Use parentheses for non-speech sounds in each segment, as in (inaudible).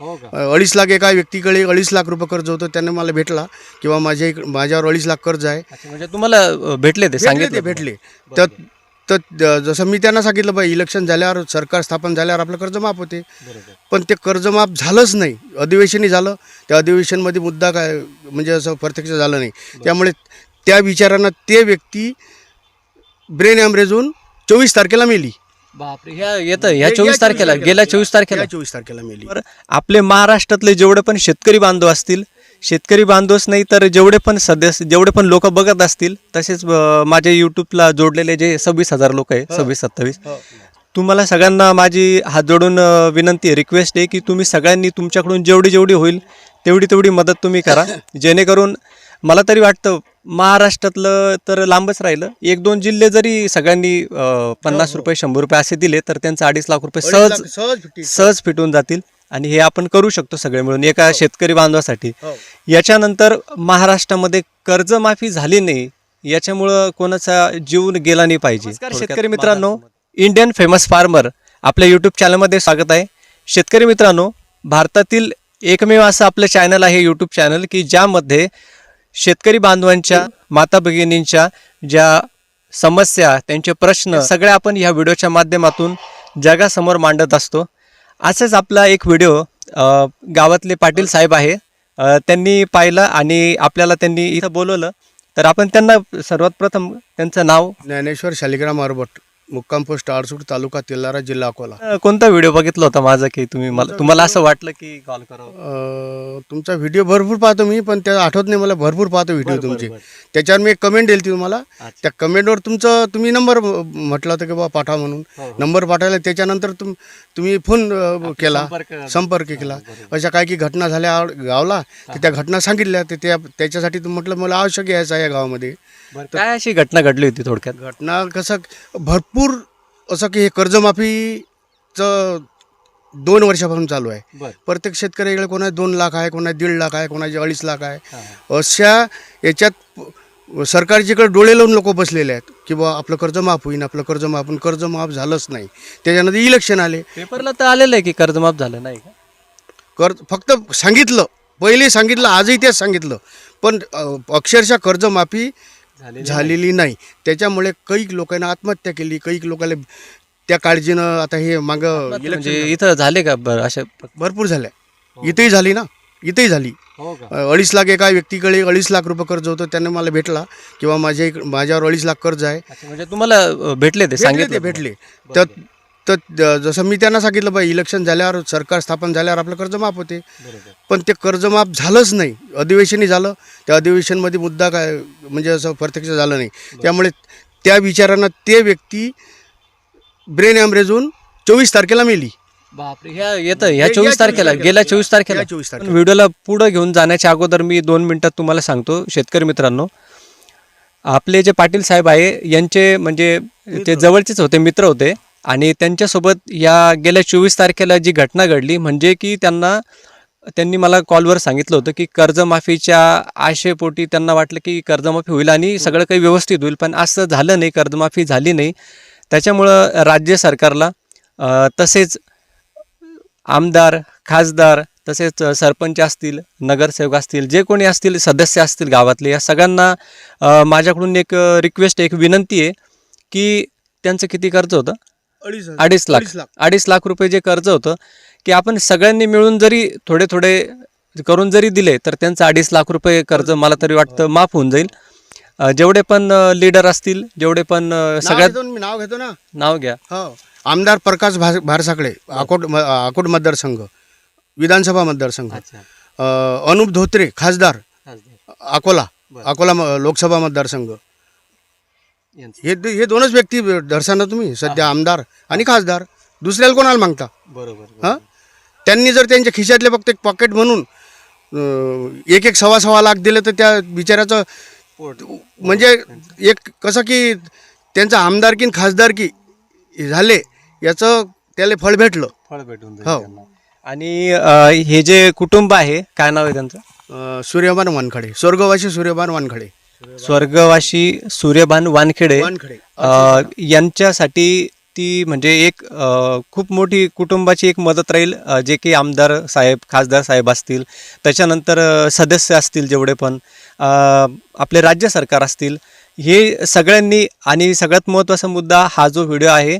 हो अडीच लाख एका व्यक्तीकडे अडीच लाख रुपये कर्ज होतं. त्याने मला भेटला किंवा माझ्या इक- माझ्यावर अडीच लाख कर्ज आहे. म्हणजे तुम्हाला अ, भेटले ते सांगितले ते भेटले. तर तर जसं मी त्यांना सांगितलं बा इलेक्शन झाल्यावर सरकार स्थापन झाल्यावर आपलं कर्ज माफ होते. पण ते कर्ज माफ झालंच नाही. अधिवेशनही झालं. त्या अधिवेशनमध्ये मुद्दा काय म्हणजे असं प्रत्यक्ष झालं नाही. त्यामुळे त्या विचारानं ते व्यक्ती ब्रेन ॲमरेज होऊन चोवीस तारखेला मेली. बापरे. ह्या येतं ह्या चोवीस तारखेला गेल्या चोवीस तारखेला. या चोवीस तारखेला मेली. बरं आपले महाराष्ट्रातले जेवढे पण शेतकरी बांधव असतील शेतकरी बांधवच नाही तर जेवढे पण सदस्य जेवढे पण लोक बघत असतील तसेच अ, माझ्या यूट्यूबला जोडलेले जे सव्वीस हजार लोक आहे सव्वीस सत्तावीस तुम्हाला सगळ्यांना माझी हात जोडून अ, विनंती आहे रिक्वेस्ट आहे की तुम्ही सगळ्यांनी तुमच्याकडून जेवढी जेवढी होईल तेवढी तेवढी मदत तुम्ही करा. (laughs) जेणेकरून मला तरी वाटतं महाराष्ट्रातलं तर लांबच राहिलं. एक दोन जिल्हे जरी सगळ्यांनी अ, पन्नास रुपये शंभर रुपये असे दिले तर त्यांचं अडीच लाख रुपये अडीच सहज लाख सहज फिटून जातील. आणि हे आपण करू शकतो सगळे मिळून एका शेतकरी बांधवासाठी. हो. याच्यानंतर महाराष्ट्रामध्ये कर्जमाफी झाली नाही याच्यामुळं कोणाचा जीव गेला नाही पाहिजे. शेतकरी मित्रांनो. इंडियन फेमस फार्मर आपल्या यूट्यूब चॅनलमध्ये स्वागत आहे. शेतकरी मित्रांनो भारतातील एकमेव असं आपलं चॅनल आहे यूट्यूब चॅनल की ज्यामध्ये शेतकरी बांधवांच्या माता भगिनींच्या ज्या समस्या त्यांचे प्रश्न सगळे आपण ह्या व्हिडिओच्या माध्यमातून जगासमोर मांडत असतो. असंच आपला एक व्हिडिओ गावातले पाटील साहेब आहे. त्यांनी पाहिलं आणि आपल्याला त्यांनी इथं बोलवलं. तर आपण त्यांना सर्वात प्रथम त्यांचं नाव ज्ञानेश्वर शालिग्राम अरबट. मुक्काम पोस्ट आरसूड तालुका तेलारा जिल्हा अकोला. अ, कोणता व्हिडिओ बघितला होता माझा की तुम्ही मला तुम्हाला असं वाटलं की कॉल करावं? अं, तुमचा व्हिडिओ भरपूर पाहतो मी पण त्या आठवत नाही मला भरपूर पाहतो व्हिडिओ तुमचे. त्याच्यावर मी एक कमेंट दिली तुम्हाला त्या कमेंटवर तुमचं तुम्ही नंबर म्हटलं होतं की बाबा पाठवा म्हणून. नंबर पाठवला त्याच्यानंतर तुम तुम्ही फोन अं, केला. संपर्क- संपर्क केला. अशा काही की घटना झाल्या आव- गावला की त्या घटना सांगितल्या ते त्या त्याच्यासाठी तुम्ही म्हटलं मला आवश्यक यायचं आहे या गावामध्ये. काय अशी घटना घडली होती थोडक्यात? घटना कसं भरपूर असं की हे कर्जमाफीचं दोन वर्षापासून चालू आहे. प्रत्येक शेतकऱ्याकडे कोणा दोन लाख आहे कोणा दीड लाख आहे कोणाचे अडीच लाख आहे. अशा याच्यात सरकारच्याकडे डोळे लावून लोक बसलेले आहेत की बा आपलं कर्ज माफ होईन आपलं कर्ज माफ पण कर्ज माफ झालंच नाही. त्याच्यानंतर इलेक्शन आले. पेपरला तर आलेलं आहे की कर्जमाफ झालं नाही कर्ज फक्त सांगितलं पहिले सांगितलं आजही तेच सांगितलं. पण अक्षरशः कर्जमाफी झालेली नाही. त्याच्यामुळे कैक लोकांना आत्महत्या केली. कैक लोकांना त्या काळजीनं आता हे मागं म्हणजे इथं झाले का बरं अशा भरपूर झाल्या. इथेही झाली ना? इथेही झाली. हो अडीच लाख एका व्यक्तीकडे अडीच लाख रुपये कर्ज होतं. त्याने मला भेटला किंवा माझ्या इक- माझ्यावर अडीच लाख कर्ज आहे. म्हणजे तुम्हाला भेटले ते सांगितलं ते भेटले. तर तर जसं मी त्यांना सांगितलं बा इलेक्शन झाल्यावर सरकार स्थापन झाल्यावर आपलं कर्ज माफ होते. पण ते कर्ज माफ झालंच नाही. अधिवेशनही झालं. त्या अधिवेशनमध्ये मुद्दा काय म्हणजे असं प्रत्यक्ष झालं नाही. त्यामुळे त्या विचारानं ते व्यक्ती ब्रेन ॲमरेज होऊन चोवीस तारखेला मेली. बापरे ह्या येतं ह्या या चोवीस तारखेला. गेल्या चोवीस तारखेला. या 24 तारखेला. पण व्हिडिओला पुढं घेऊन जाण्याच्या अगोदर मी दोन मिनिटात तुम्हाला सांगतो शेतकरी मित्रांनो. आपले जे पाटील साहेब आहे यांचे म्हणजे ते जवळचेच होते मित्र होते. आणि त्यांच्यासोबत या गेल्या चोवीस तारखेला जी घटना घडली म्हणजे की त्यांना त्यांनी मला कॉलवर सांगितलं होतं की कर्जमाफीच्या आशेपोटी त्यांना वाटलं की कर्जमाफी होईल आणि सगळं काही व्यवस्थित होईल पण असं झालं नाही कर्जमाफी झाली नाही. त्याच्यामुळं राज्य सरकारला तसेच आमदार खासदार तसेच सरपंच असतील नगरसेवक असतील जे कोणी असतील सदस्य असतील गावातले या सगळ्यांना माझ्याकडून एक रिक्वेस्ट एक विनंती आहे की त्यांचं किती कर्ज होतं? अडीच अडीच लाख. अडीच लाख. अडीच लाख रुपये जे कर्ज होतं की आपण सगळ्यांनी मिळून जरी थोडे थोडे करून जरी दिले तर त्यांचं अडीच लाख रुपये कर्ज मला तरी वाटतं माफ होऊन जाईल. अ, जेवढे पण लीडर असतील जेवढे पण अ, नाव सगळ्यात घेतो ना मी नाव घेतो ना. नाव घ्या. हो. आमदार प्रकाश भार भारसाकडे अकोट म- अकोट मतदारसंघ विधानसभा मतदारसंघ. अ, अनुप धोत्रे खासदार अकोला अकोला म- लोकसभा मतदारसंघ. हे दो- हे दोनच व्यक्ती दर्शना तुम्ही सध्या आमदार आणि खासदार. दुसऱ्याला कोणाला मागता? बरोबर हां? त्यांनी जर त्यांच्या खिशातले फक्त एक पॉकेट म्हणून अ, एक एक सव्वा सव्वा लाख दिले तर त्या बिचाऱ्याचं म्हणजे एक कसं की त्यांचं आणि खासदारकी झाले याचं त्याला फळ भेटलं. फळ भेटून हो. आणि अ, हे जे कुटुंब आहे काय नाव आहे त्यांचं? अ, सूर्यभान वानखडे स्वर्गवासी सूर्यभान वानखडे. स्वर्गवासी सूर्यभान वानखेडे वानखडे. अ, यांच्यासाठी ती म्हणजे एक अ, खूप मोठी कुटुंबाची एक मदत राहील अ, जे की आमदार साहेब खासदार साहेब असतील. त्याच्यानंतर अ, सदस्य असतील जेवढे पण अ, आपले राज्य सरकार असतील. हे सगळ्यांनी आणि सगळ्यात महत्त्वाचा मुद्दा हा जो व्हिडिओ आहे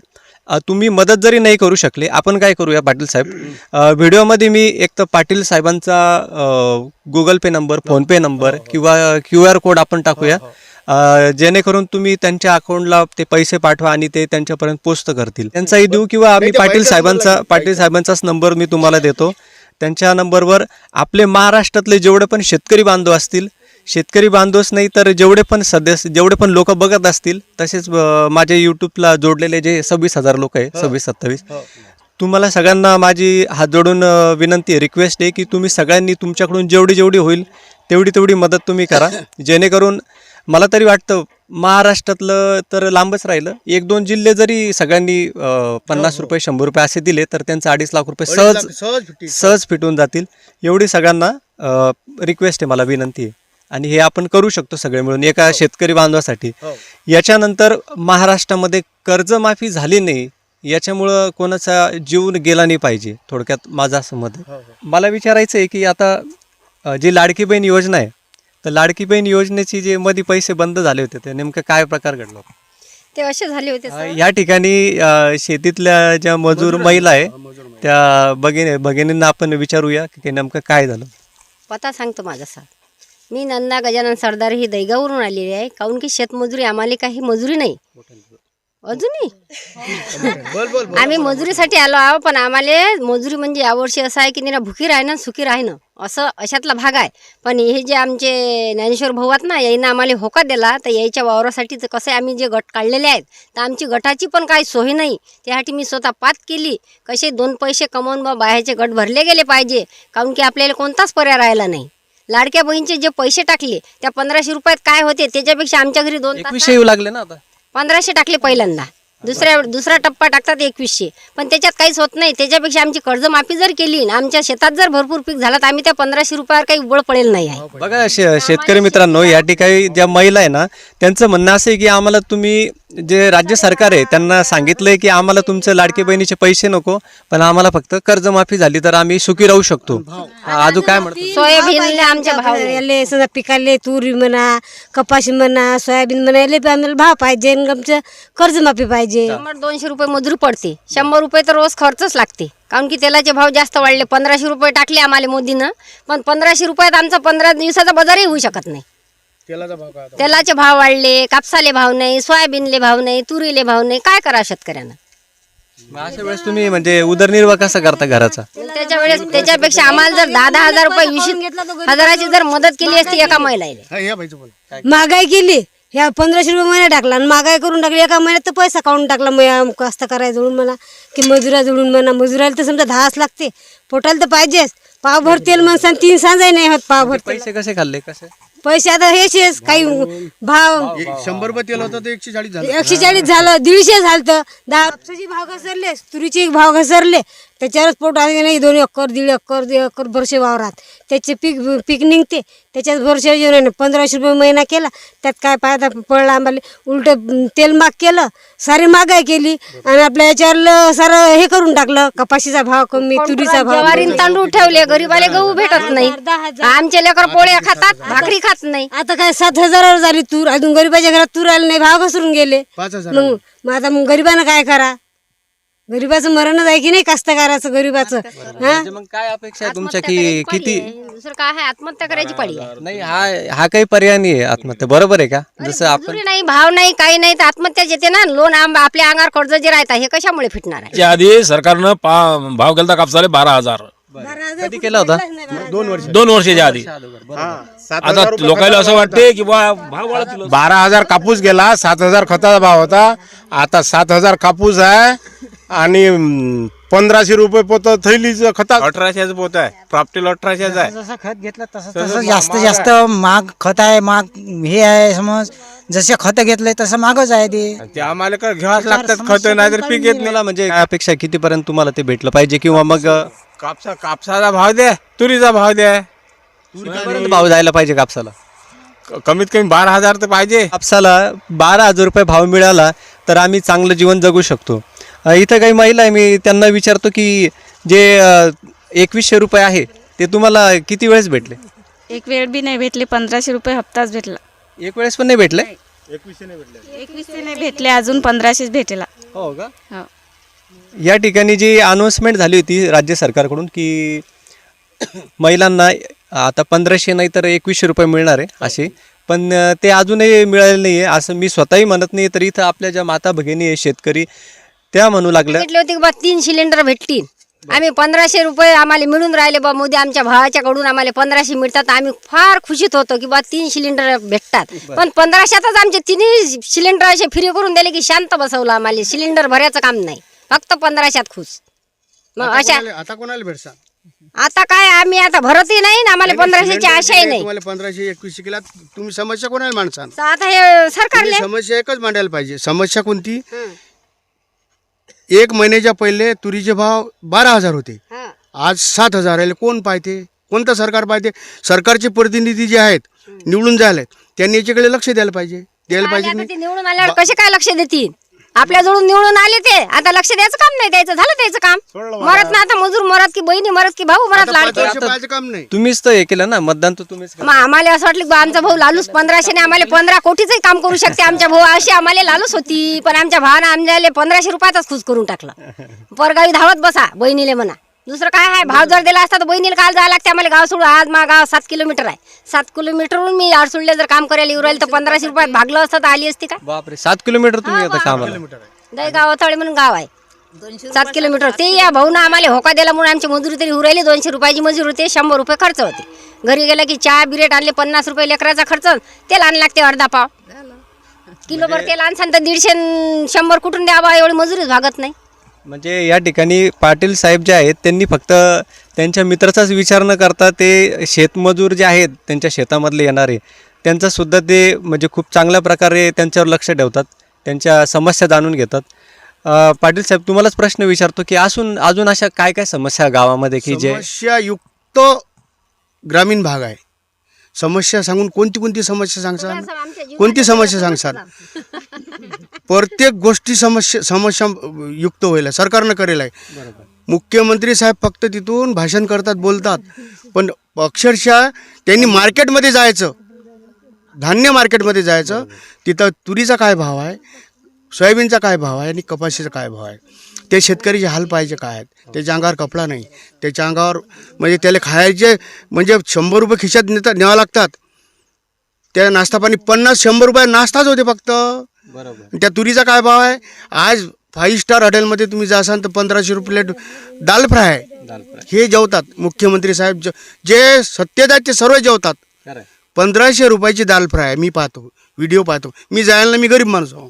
तुम्ही मदत जरी नाही करू शकले आपण काय करूया पाटील साहेब? व्हिडिओमध्ये मी एक तर पाटील साहेबांचा Google Pay number PhonePe number किंवा क्यू आर कोड आपण टाकूया. जेणेकरून तुम्ही त्यांच्या अकाउंटला ते पैसे पाठवा आणि ते त्यांच्यापर्यंत पोस्ट करतील. त्यांचाही देऊ किंवा आम्ही पाटील साहेबांचा पाटील साहेबांचाच नंबर मी तुम्हाला देतो. त्यांच्या नंबरवर आपले महाराष्ट्रातले जेवढे पण शेतकरी बांधव असतील शेतकरी बांधवच नाही तर जेवढे पण सदस्य जेवढे पण लोक बघत असतील तसेच अ, माझे यूट्यूबला जोडलेले जे सव्वीस हजार लोक आहे सव्वीस सत्तावीस तुम्हाला सगळ्यांना माझी हात जोडून विनंती आहे रिक्वेस्ट आहे की तुम्ही सगळ्यांनी तुमच्याकडून जेवढी जेवढी होईल तेवढी तेवढी मदत तुम्ही करा. (coughs) जेणेकरून मला तरी वाटतं महाराष्ट्रातलं तर लांबच राहिलं. एक दोन जिल्हे जरी सगळ्यांनी पन्नास रुपये शंभर रुपये असे दिले तर त्यांचं अडीच लाख रुपये सहज. सहज फिटून जातील. एवढी सगळ्यांना रिक्वेस्ट आहे मला विनंती आहे. आणि हे आपण करू शकतो सगळे मिळून एका शेतकरी बांधवासाठी. हो. याच्यानंतर महाराष्ट्रामध्ये कर्जमाफी झाली नाही याच्यामुळं कोणाचा जीव गेला नाही पाहिजे थोडक्यात माझं असं मत आहे. हो, हो. मला विचारायचं आहे की आता जी लाडकी बहीण योजना आहे तर लाडकी बहीण योजनेची जे मध्ये पैसे बंद झाले होते ते नेमकं काय प्रकार घडला होता? ते असे झाले होते या ठिकाणी शेतीतल्या ज्या मजूर महिला आहे त्या भगिनी भगिनींना आपण विचारूया की नेमकं काय झालं? पता सांगतो माझा सर. मी नंदा गजानन सरदार ही दैगावरून आलेली आहे. काऊन की शेतमजुरी आम्हाला काही मजुरी नाही. अजूनही? बोल बोल बोल. आम्ही मजुरीसाठी आलो आहो पण आम्हाला मजुरी म्हणजे यावर्षी असं आहे की निरा भुकी राहणं सुखी राहणं असं अशातला भाग आहे. पण हे जे आमचे ज्ञानेश्वर भाऊ आहेत ना याईनं आम्हाला होका दिला तर याच्या वावरासाठी तर कसं आम्ही जे गट काढलेले आहेत तर आमची गटाची पण काही सोय नाही. त्यासाठी मी स्वतः पात केली. कसे दोन पैसे कमवून बा बाहेरचे गट भरले गेले पाहिजे. काऊन की आपल्याला कोणताच पर्याय राहिला नाही. लाडक्या बहीणचे जे पैसे टाकले त्या पंधराशे रुपयात काय होते त्याच्यापेक्षा आमच्या घरी दोन एकवीसशे येऊ लागले ना आता? पंधराशे टाकले पहिल्यांदा. दुसऱ्या दुसरा टप्पा टाकतात एकवीसशे. पण त्याच्यात काहीच होत नाही. त्याच्यापेक्षा आमची कर्जमाफी जर केली आणि आमच्या शेतात जर भरपूर पीक झालं तर आम्ही त्या पंधराशे रुपयावर काही उबळ पडेल नाही आहे. बघा शे शेतकरी मित्रांनो या ठिकाणी ज्या महिला आहे ना त्यांचं म्हणणं असं आहे की आम्हाला तुम्ही जे राज्य सरकार आहे त्यांना सांगितलंय की आम्हाला तुमचं लाडके बहिणीचे पैसे नको पण आम्हाला फक्त कर्जमाफी झाली तर आम्ही सुखी राहू शकतो. अजून काय म्हणतो? सोयाबीनले आमच्या भाव. याले पिकाले तुरी म्हणा कपाशी म्हणा सोयाबीन म्हणा याले बी आम्हाला भाव पाहिजे आणि आमचं कर्जमाफी पाहिजे. शंभर दोनशे रुपये मजुरी पडते. शंभर रुपये तर रोज खर्चच लागते. कारण की तेलाचे भाव जास्त वाढले. पंधराशे रुपये टाकले आम्हाला मोदीनं. पण पंधराशे रुपयात आमचा पंधरा दिवसाचा बाजारही होऊ शकत नाही. तेलाचा भाव काय आता? तेलाचे भाव वाढले कापसाले भाव नाही सोयाबीनले भाव नाही तुरीले भाव नाही काय करा शेतकऱ्यांना? मग अशा वेळेस तुम्ही म्हणजे उदरनिर्वाह कसा करता घराचा? त्याच्या वेळेस त्याच्यापेक्षा आम्हाला जर दहा दहा हजार रुपये वीस हजाराची जर मदत केली असती एका महिलाला हा, या बाईचं बोल. महागाई केली. ह्या पंधराशे रुपये महिना टाकला आणि महागाई करून टाकली. एका महिन्यात तर पैसा काढून टाकला. मग कष्ट करायला जोडून म्हणा की मजुरा जोडून म्हणा. मजुराला तर समजा दहाच लागते. पोटाला तर पाहिजेच. पावभर तेल म्हणसान तीन सांजाही नाही होत पावभर तेल पैसे कसे खाल्ले? कसे? पैसे आता हेचेच काही भाव एक शंभर रुपये तेल होतं ते एकशे चाळीस झालं. एकशे चाळीस झालं दीडशे झालं तर दहा भाव घसरले तुरीचे भाव घसरले. त्याच्यावरच पोट आले नाही? दोन एकर दीड एकर दीड एकर भरशे वावरात. त्याचे पीक पीक निघते. त्याच्यात भरशे जेवण पंधराशे रुपये महिना केला. त्यात काय फायदा? पडला आम्हाला उलट तेल माग केलं. सारी महागाई केली. आणि आपल्या याच्यावर सारं हे करून टाकलं. कपाशीचा भाव कमी तुरीचा भाव ज्वारीन तांदूळ ठेवले गरीबाले गहू भेटत नाही. आमचे लेकर पोळ्या खातात भाकरी खात नाही. आता काय सात हजारावर झाली तूर. अजून गरीबाच्या घरात तूर आली नाही. भाव घसरून गेले. मग मग आता मग गरिबानं काय करा? गरिबाचं मरणच आहे की नाही कास्तकाराचं गरिबाचं? हा? म्हणजे मग काय अपेक्षा आहे तुमच्या की किती? दुसरं काय आहे? आत्महत्या करायची पडी. आहे नाही हा हा काही पर्याय नाही आहे आत्महत्या. बरोबर आहे का? जसं आपण मजुरी नाही भाव नाही काही नाही तर आत्महत्या येते ना लोन आंबा आपल्या अंगावर कर्ज जे राहतात हे कशामुळे फिटणार आहे? त्या आधी सरकारनं पा भाव गेलता कापसाले बारा हजार. कधी केला होता? दोन वर्ष. दोन वर्षाच्या आधी. आता लोकांना असं वाटते की बा भाव बारा हजार कापूस गेला सात हजार खताचा भाव होता. आता सात हजार कापूस आहे आणि अं, पंधराशे रुपये पोत थैलीच खता अठराशेच पोत आहे. प्रॉपर्टी अठराशेच आहे. जसं खत घेतलं तसं तसं जास्त जास्त महाग खत आहे महाग हे आहे समज. जसे खत घेतले तसं महागच आहे ते. ते आम्हाला काय घ्यावंच लागतात खत नाही तर पीक येत नाही. मला म्हणजे काय अपेक्षा आहे? कितीपर्यंत तुम्हाला ते भेटलं पाहिजे किंवा मग अ, कापसा कापसाचा भाव द्या. तुरीचा भाव द्या. कितीपर्यंत भाव जायला पाहिजे कापसाला? क- कमीत कमी बारा हजार तर पाहिजे. कापसाला बारा हजार रुपये भाव मिळाला तर आम्ही चांगलं जीवन जगू शकतो. इथं काही महिला आहे मी त्यांना विचारतो की जे एकवीसशे रुपये आहे ते तुम्हाला किती वेळेस भेटले? एक वेळ बी नाही भेटले पंधराशे रुपये हप्ताच भेटला. एक वेळेस पण नाही भेटले? एकवीसशे नाही भेटले. अजून पंधराशेच भेटेला. हो का? हो. या ठिकाणी जी अनाऊन्समेंट झाली होती राज्य सरकारकडून की महिलांना आता पंधराशे नाही तर एकवीसशे रुपये मिळणार आहे असे पण ते अजूनही मिळाले नाही आहे असं मी स्वतःही म्हणत नाही तर इथं आपल्या ज्या माता भगिनी आहे शेतकरी त्या म्हणू लागल्या. भेटले होते की बा तीन सिलेंडर भेटतील. आम्ही पंधराशे रुपये आम्हाला मिळून राहिले बा मोदी आमच्या भावाच्याकडून आम्हाला पंधराशे मिळतात. आम्ही फार खुशीत होतो की बा तीन सिलेंडर भेटतात. पण पंधराशेतच आमचे तिन्ही सिलेंडर असे फ्री करून दिले की शांत बसवलं आम्हाला. सिलेंडर भरायचं काम नाही. फक्त पंधराशेत खुश. मग आता अशा आता कोणाला भेटसा? आता काय आम्ही आता भरतही नाही ना आम्हाला पंधराशेची आशाही नाही तुम्हाला पंधराशे एकवीसशे केला तुम्ही समस्या कोणाला माणसान तर आता हे सरकारले तुम्ही समस्या एकच मांडायला पाहिजे. समस्या कोणती? एक महिन्याच्या पहिले तुरीचे भाव बारा हजार होते. हं. आज सात हजार आले कोण पाहते? कोणतं सरकार पाहते? सरकारचे प्रतिनिधी जे आहेत निवडून जायला त्यांनी याच्याकडे लक्ष द्यायला पाहिजे. द्यायला पाहिजे आता की ते निवडून आल्यावर कसे काय लक्ष देतील? आपल्या जवळून निवडून आले ते. आता लक्ष द्यायचं काम नाही द्यायचं झालं द्यायचं काम. मरत ना आता मजूर मरत की बहिणी मरत की भाऊ मरत लाडके. काम नाही. तुम्हीच तर हे केलं ना. मतदान तर तुम्हीच केलं. मग आम्हाला असं वाटलं की बा आमचा भाऊ लालूस पंधराशेने आम्हाला पंधरा कोटीचंही काम करू शकते. आमच्या भाऊ अशी आम्हाला लालूस होती. पण आमच्या भावानं आमच्याला पंधराशे रुपयातच खुश करून टाकलं. (laughs) परगावी धावत बसा बहिणीले म्हणा. दुसरं काय आहे? भाव जर दिला असता तर बहिणीला काल जायला लागते. आम्हाला गाव सोडून. आज मा गाव सात किलोमीटर आहे. सात किलोमीटरहून मी आडसुडले जर काम करायला येऊ राहिले तर पंधराशे रुपयात भागलं असतं तर आली असती का? बापरे. सात किलोमीटर तुम्ही कामाला. दही गावतळे म्हणून गाव आहे. सात किलोमीटर. ते या भाऊनं आम्हाला होका दिला म्हणून आमची मजुरी तरी उरायली दोनशे रुपयाची मजुरी होते. शंभर रुपये खर्च होते. घरी गेला की चहा बिरेट आणले पन्नास रुपये लेकराचा खर्च. तेल आण लागते अर्धा पाव. किलोभर तेल आणसान तर दीडशे न शंभर कुठून द्यावा एवढी मजुरीच भागत नाही. म्हणजे या ठिकाणी पाटील साहेब जे आहेत त्यांनी फक्त त्यांच्या मित्राचाच विचार न करता ते शेतमजूर जे आहेत त्यांच्या शेतामधले येणारे त्यांचासुद्धा ते म्हणजे खूप चांगल्या प्रकारे त्यांच्यावर लक्ष ठेवतात त्यांच्या समस्या जाणून घेतात. पाटील साहेब तुम्हालाच प्रश्न विचारतो की असून अजून अशा काय काय समस्या गावामध्ये की जे समस्यायुक्त ग्रामीण भाग आहे. समस्या सांगून कोणती कोणती समस्या सांगसान? कोणती समस्या सांगसान? (laughs) प्रत्येक गोष्टी समस्या समस्या युक्त होईल सरकारनं करेल आहे. मुख्यमंत्री साहेब फक्त तिथून भाषण करतात बोलतात. पण अक्षरशः त्यांनी मार्केटमध्ये जायचं. धान्य मार्केटमध्ये जायचं. तिथं तुरीचा काय भाव आहे? सोयाबीनचा काय भाव आहे आणि कपाशीचा काय भाव आहे? ते शेतकरीचे हाल पाहिजे काय आहेत? त्याच्या अंगावर कपडा नाही. त्याच्या अंगावर म्हणजे त्याला खायचे म्हणजे शंभर रुपये खिशात नेता न्यावं लागतात. त्या नाश्ता पाणी पन्नास शंभर रुपये नाश्ताच होते फक्त. बरोबर. त्या तुरीचा काय भाव आहे? आज फाईव्ह स्टार हॉटेलमध्ये तुम्ही जासाल तर पंधराशे रुपये प्लेट दाल फ्राय आहे. हे जेवतात. मुख्यमंत्री साहेब ज- सत्तेत आहेत ते सर्व जेवतात. पंधराशे रुपयाची दाल फ्राय मी पाहतो. व्हिडिओ पाहतो. मी जायला मी गरीब माणूस आहो.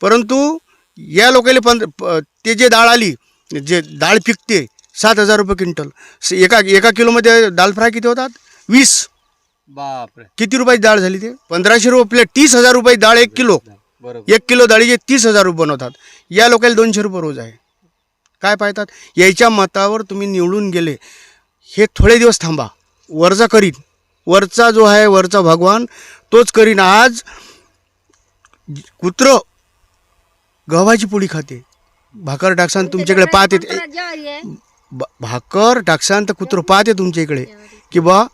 परंतु या लोकांना पंध प- ते जे डाळ आली जे डाळ पिकते सात हजार रुपये क्विंटल. स- एका एका किलोमध्ये दाल फ्राय किती होतात? वीस. बापरे. किती रुपयाची डाळ झाली ते? पंधराशे रुपये प्लेट तीस हजार रुपये डाळ एक किलो. बरोबर. एक किलो डाळीचे तीस हजार रुपये बनवतात. या लोकांना दोनशे रुपये रोज आहे. काय पाहतात? याच्या मतावर तुम्ही निवडून गेले. हे थोडे दिवस थांबा. वरचा करीन. वरचा जो आहे वरचा भगवान तोच करीन. आज कुत्र गव्हाची पोळी खाते. भाकर टाकसान तुमच्याकडे पाहते ब- भाकर टाकसान तर कुत्रं पाहते तुमच्या इकडे. की बा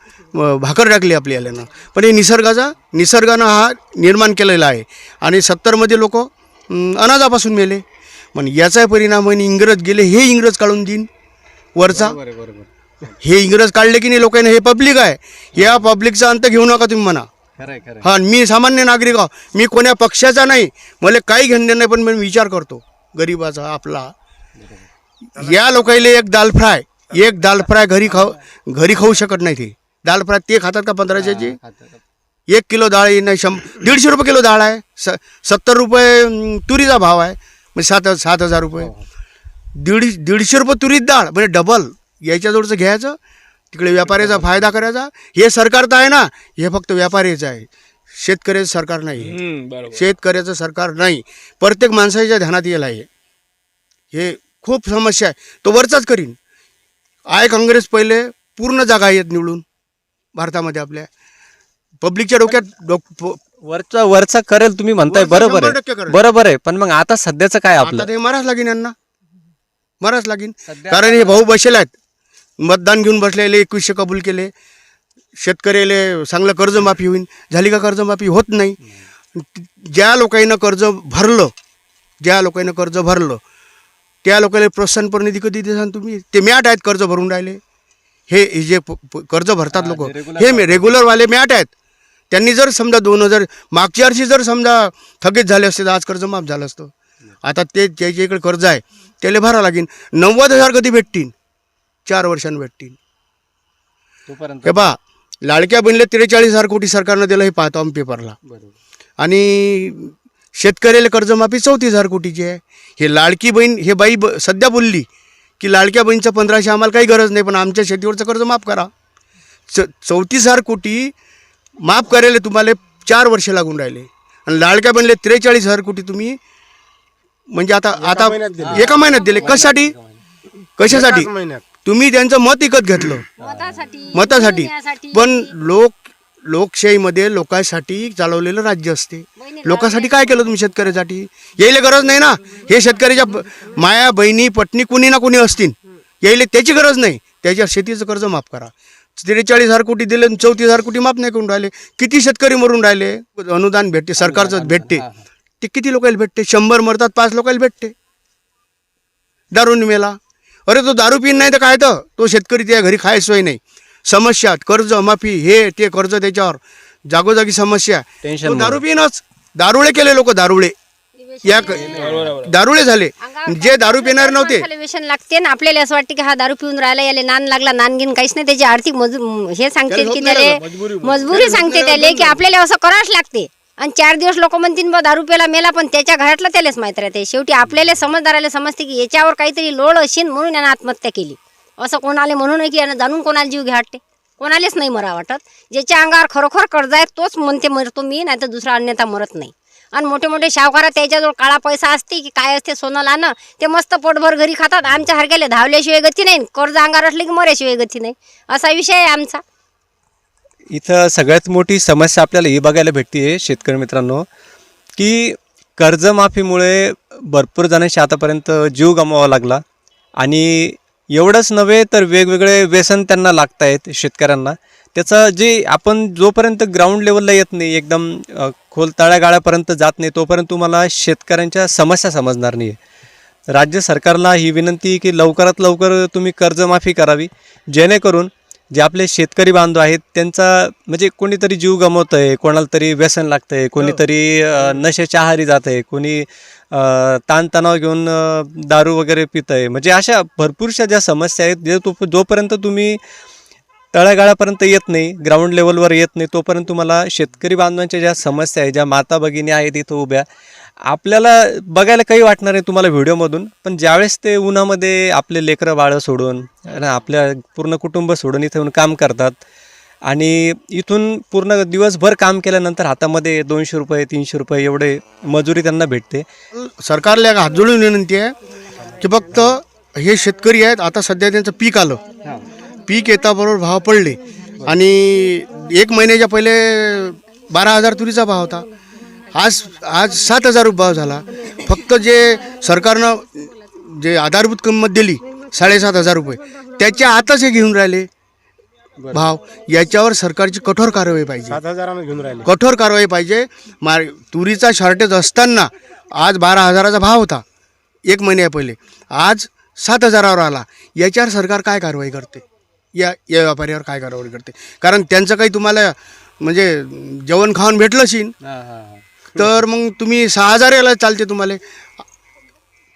भाकर टाकली आपली याल्यानं पण हे निसर्गाचा निसर्गानं हा निर्माण केलेला आहे. आणि सत्तरमध्ये लोक अनाजापासून मेले. पण याचा परिणाम आहे इंग्रज गेले हे इंग्रज काढून देईन वरचा. हे इंग्रज काढले की नाही लोकांना हे पब्लिक आहे. या पब्लिकचा अंत घेऊ नका तुम्ही म्हणा. हा मी सामान्य नागरिक आहो. मी कोण्या पक्षाचा नाही. मला काही घेणं नाही पण मी विचार करतो. गरिबाचा आपला. या लोकांना एक दाल फ्राय. एक दाल फ्राय घरी खाऊ घरी खाऊ शकत नाही ते. दाल फ्राय ते खातात का पंधराशेची एक किलो डाळ नाही शं दीडशे रुपये किलो डाळ आहे. स सत्तर रुपये तुरीचा भाव आहे. म्हणजे सात सात हजार रुपये. दीड दीडशे रुपये तुरीत डाळ. म्हणजे डबल याच्याजवळचं घ्यायचं. तिकडे व्यापाऱ्याचा फायदा करायचा. हे सरकार तर आहे ना हे फक्त व्यापारीचं आहे. शेतकऱ्याचं सरकार नाही. शेतकऱ्याचं सरकार नाही. प्रत्येक माणसाच्या ध्यानात येईल आहे. हे खूप समस्या आहे. तो वरचाच करीन. आहे काँग्रेस पहिले पूर्ण जागा आहेत निवडून भारतामध्ये आपल्या. पब्लिकच्या डोक्यात डोक प- वरचा वरचा करेल तुम्ही म्हणताय वरचा बरोबर शंभर टक्के आहे करेल. बरोबर आहे. पण मग आता सध्याचं काय आपलं? आता ते मराच लागीन यांना. मराच लागीन. कारण हे भाऊ बसेल आहेत. मतदान घेऊन बसलेले एकवीसशे कबूल केले. शेतकऱ्याले चांगलं कर्जमाफी होईल झाली का कर्जमाफी? होत नाही. ज्या लोकांना कर्ज भरलं ज्या लोकांना कर्ज भरलं त्या लोकांना प्रोत्साहनपर निधी कधी देसान तुम्ही? ते मॅट आहेत कर्ज भरून राहिले. हे हे जे कर्ज भरतात लोक हे मे रेग्युलरवाले मॅट आहेत त्यांनी जर समजा दोन हजार मागच्या वर्षी जर समजा थकीत झाले असते तर आज कर्ज माफ झालं असतं. आता ते ज्याच्या इकडे कर्ज आहे त्याला भरावं लागेल. नव्वद हजार कधी भेटतील? चार वर्षांनी भेटतील. हे पहा लाडक्या बहिणीला त्रेचाळीस हजार कोटी सरकारनं दिलं हे पाहतो आम्ही पेपरला आणि शेतकऱ्याला कर्जमाफी चौतीस हजार कोटीची आहे. हे लाडकी बहीण हे बाई ब सध्या बोलली की लाडक्या बहिणीचं पंधराशे आम्हाला काही गरज नाही पण आमच्या शेतीवरचं कर्ज माफ करा. च चौतीस हजार कोटी माफ करायला तुम्हाला चार वर्ष लागून राहिले. आणि लाडक्या बहिणीला त्रेचाळीस हजार कोटी तुम्ही म्हणजे आता आता एका महिन्यात दिले. कशासाठी? कशासाठी? महिन्यात. तुम्ही त्यांचं मत विकत घेतलं. मतासाठी पण लोक लोकशाहीमध्ये लोकांसाठी चालवलेलं राज्य असते. लोकांसाठी काय केलं तुम्ही शेतकऱ्यासाठी? यायला गरज नाही ना. हे शेतकऱ्याच्या माया बहिणी पत्नी कुणी ना कुणी असतील. यायला त्याची गरज नाही. त्याच्या शेतीचं कर्ज माफ करा. त्रेचाळीस हजार कोटी दिले चौतीस हजार कोटी माफ नाही करून राहिले. किती शेतकरी मरून राहिले? अनुदान भेटते सरकारचं भेटते. ते किती लोकांना भेटते? शंभर मरतात पाच लोकांना भेटते. दारू मेला. अरे तो दारू पिन नाही तर काय तर? तो शेतकरी त्या घरी खाय सोय नाही. समस्या कर्ज माफी हे ते कर्ज त्याच्यावर जागोजागी समस्या. तो दारू पिनच. दारुळे केले लोक दारुळे. या क- दारुळे झाले. जे दारू पिणार नव्हते. व्यसन लागते ना आपल्याला असं वाटतं की हा दारू पिऊन राहिला याला नान लागला नान घेऊन काहीच नाही. त्याची आर्थिक मजू हे सांगते की त्याला मजबुरी सांगते त्याला की आपल्याला असं करावंच लागते. आणि चार दिवस लोक म्हणतील बा दारू प्याला मेला पण त्याच्या घरातलं त्यालाच माहीत राहते. शेवटी आपल्याला समजदाराला समजते की याच्यावर काहीतरी लोड असेल म्हणून यानं आत्महत्या केली. असं कोणाला म्हणू नये की यानं जाणून कोणाला जीव घ्या वाटते. कोणालाच नाही मरा वाटत. ज्याच्या अंगावर खरोखर कर्ज आहे तोच म्हणते मरतो मी नाही तर दुसरा अन्यथा मरत नाही. आणि मोठे मोठे शावकार त्याच्याजवळ काळा पैसा असते की काय असते सोनं लानं ते मस्त पोटभर घरी खातात. आमच्या हरक्याला धावल्याशिवाय गती नाही कर्ज अंगावर असले की मऱ्याशिवाय गती नाही. असा विषय आहे आमचा. इथं सगळ्यात मोठी समस्या आपल्याला ही बघायला भेटते आहे शेतकरी मित्रांनो की कर्जमाफीमुळे भरपूर जणांशी आतापर्यंत जीव गमवावा लागला. आणि एवढंच नव्हे तर वेगवेगळे व्यसन त्यांना लागत आहेत शेतकऱ्यांना. त्याचं जे आपण जोपर्यंत ग्राउंड लेवलला येत नाही एकदम खोल तळ्यागाळ्यापर्यंत जात नाही तोपर्यंत तुम्हाला शेतकऱ्यांच्या समस्या समजणार नाही राज्य सरकारला ही विनंती की लवकरात लवकर तुम्ही कर्जमाफी करावी जेणेकरून जे आपले शेतकरी बांधव आहेत त्यांचा म्हणजे कोणीतरी जीव गमवत आहे कोणाला तरी व्यसन लागतं आहे कोणीतरी अ, नशेच्या आहारी जात आहे कोणी ताणतणाव घेऊन दारू वगैरे पित आहे म्हणजे अशा भरपूरशा ज्या समस्या आहेत जे तो जोपर्यंत तुम्ही तळागाळापर्यंत येत नाही ग्राउंड लेवलवर येत नाही तोपर्यंत तुम्हाला शेतकरी बांधवांच्या ज्या समस्या आहेत ज्या माता भगिनी आहेत इथं उभ्या आपल्याला बघायला काही वाटणार नाही तुम्हाला व्हिडिओमधून पण ज्यावेळेस ते उन्हामध्ये आपले लेकरं बाळं सोडून आपल्या पूर्ण कुटुंब सोडून इथे येऊन काम करतात आणि इथून पूर्ण दिवसभर काम केल्यानंतर हातामध्ये दोनशे रुपये तीनशे रुपये एवढे मजुरी त्यांना भेटते. सरकारला एक हात जोडून विनंती आहे की फक्त हे शेतकरी आहेत आता सध्या त्यांचं पीक आलं. पीक येताबरोबर भाव पडले. आणि एक महिन्याच्या पहिले बारा हजार तुरीचा भाव होता. आज आज सात हजार रुपये भाव झाला. फक्त जे सरकारनं जे आधारभूत किंमत दिली साडेसात हजार रुपये त्याच्या आताच हे घेऊन राहिले भाव. याच्यावर सरकारची कठोर कारवाई पाहिजे. घेऊन राहिले. कठोर कारवाई पाहिजे. मार तुरीचा शॉर्टेज असताना आज बारा हजाराचा भाव होता एक महिन्या पहिले. आज सात हजारावर आला. याच्यावर सरकार काय कारवाई करते? या या व्यापाऱ्यावर काय कारवाई करते? कारण त्यांचं काही तुम्हाला म्हणजे जेवण खाऊन भेटलं असेल तर मग तुम्ही सहा हजार याला चालते तुम्हाला.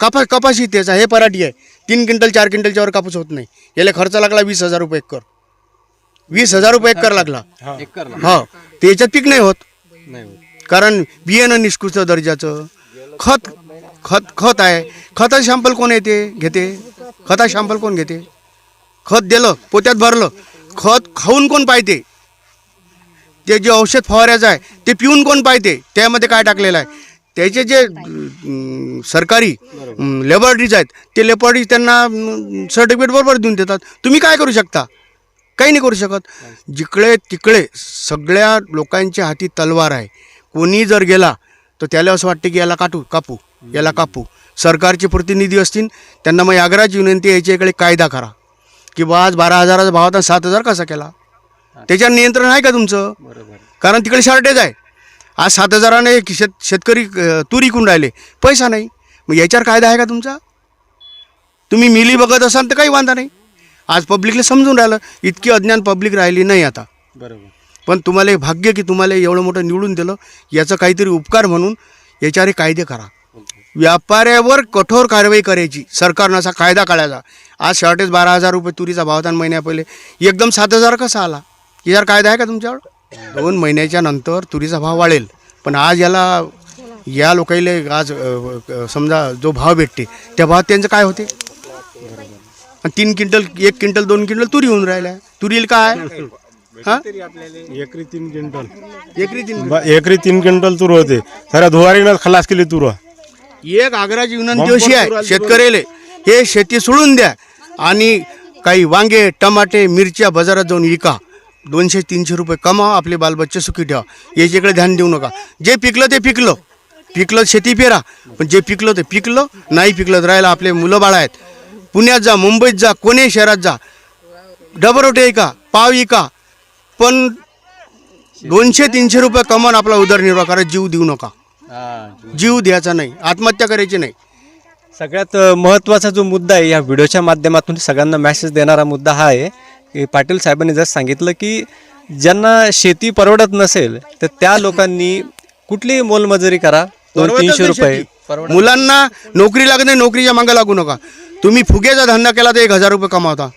कपा कपाशी त्याचा हे पराठी आहे. तीन क्विंटल चार क्विंटलच्या वर कापूस होत नाही. याला खर्च लागला वीस हजार रुपये एकर. वीस हजार रुपये एकर लागला. हो. ते याच्यात पीक नाही होत. कारण बियाणं निष्कृष्ट दर्जाचं. खत खत खत आहे. खताचं शॅम्पल कोण येते? घेते. खता शॅम्पल कोण घेते? खत दिलं पोत्यात भरलं. खत खाऊन कोण पाहिजे? ते जे औषध फवारायचं आहे ते पिऊन कोण पाहिजे? त्यामध्ये काय टाकलेलं आहे? त्याचे जे सरकारी लेबॉरेटरीज आहेत ते लेबॉरेटरीज त्यांना सर्टिफिकेट बरोबर देऊन देतात. तुम्ही काय करू शकता? काही नाही करू शकत. जिकडे तिकडे सगळ्या लोकांच्या हाती तलवार आहे. कोणी जर गेला तर त्याला असं वाटतं की याला काटू कापू याला कापू. सरकारचे प्रतिनिधी असतील त्यांना मग आग्राची विनंती याच्याकडे कायदा करा. की बा आज बारा हजाराचा भाव होता सात हजार कसा केला? त्याच्यावर नियंत्रण आहे का तुमचं? कारण तिकडे शॉर्टेज आहे. आज सात हजाराने शेत शेतकरी तूर विकून राहिले. पैसा नाही. मग याच्यावर कायदा आहे का तुमचा? तुम्ही मिली बघत असाल तर काही वांधा नाही. आज पब्लिकला समजून राहिलं. इतकी अज्ञान पब्लिक राहिली नाही आता. पण तुम्हाला भाग्य की तुम्हाला एवढं मोठं निवडून दिलं याचं काहीतरी उपकार म्हणून याच्यावर कायदे करा. व्यापाऱ्यावर कठोर कारवाई करायची. सरकारनं असा कायदा काढायचा. आज शॉर्टेज बारा हजार रुपये तुरीचा भाव होता महिन्या पहिले एकदम सात हजार कसा आला? याच्यावर कायदा आहे का तुमच्यावर? दोन महिन्याच्या नंतर तुरीचा भाव वाढेल. पण आज याला या लोकाईले आज समजा जो भाव भेटते त्या भावात त्यांचं काय होते? आणि तीन क्विंटल एक क्विंटल दोन क्विंटल तुरी होऊन राहिल्या. तुरीला काय? हा? एकरी तीन क्विंटल. एकरी तीन ब- एकरी तीन क्विंटल तूर होते. साऱ्या धुवारीनं खलास केली तूर. एक आग्राची विनंती अशी आहे शेतकऱ्याले हे शेती सोडून द्या. आणि काही वांगे टमाटे मिरच्या बाजारात जाऊन विका. दोनशे तीनशे रुपये कमावा आपले बालबच्चे सुखी ठेवा. याच्याकडे ध्यान देऊ नका. जे पिकलं ते पिकलं. पिकलं शेती पेरा. पण जे पिकलं ते पिकलं. नाही पिकलं तर राहिलं आपले मुलं बाळ आहेत. पुण्यात जा मुंबईत जा कोणी शहरात जा. डबरोटे का पाव इका पण दोनशे तीनशे रुपये कमावून आपला उदरनिर्वाह करा जीव देऊ नका. जीव द्यायचा नाही. आत्महत्या करायची नाही. सगळ्यात महत्त्वाचा जो मुद्दा आहे या व्हिडिओच्या माध्यमातून सगळ्यांना मेसेज देणारा मुद्दा हा आहे की पाटील साहेबांनी जर सांगितलं की ज्यांना शेती परवडत नसेल तर त्या लोकांनी कुठलीही मोलमजुरी करा दोन परवडतच तीनशे नाही रुपये. शेती. मुलांना नोकरी लागत नाही नोकरीच्या मागे लागू नका. तुम्ही फुग्याचा धंदा केला तर एक हजार रुपये कमावता.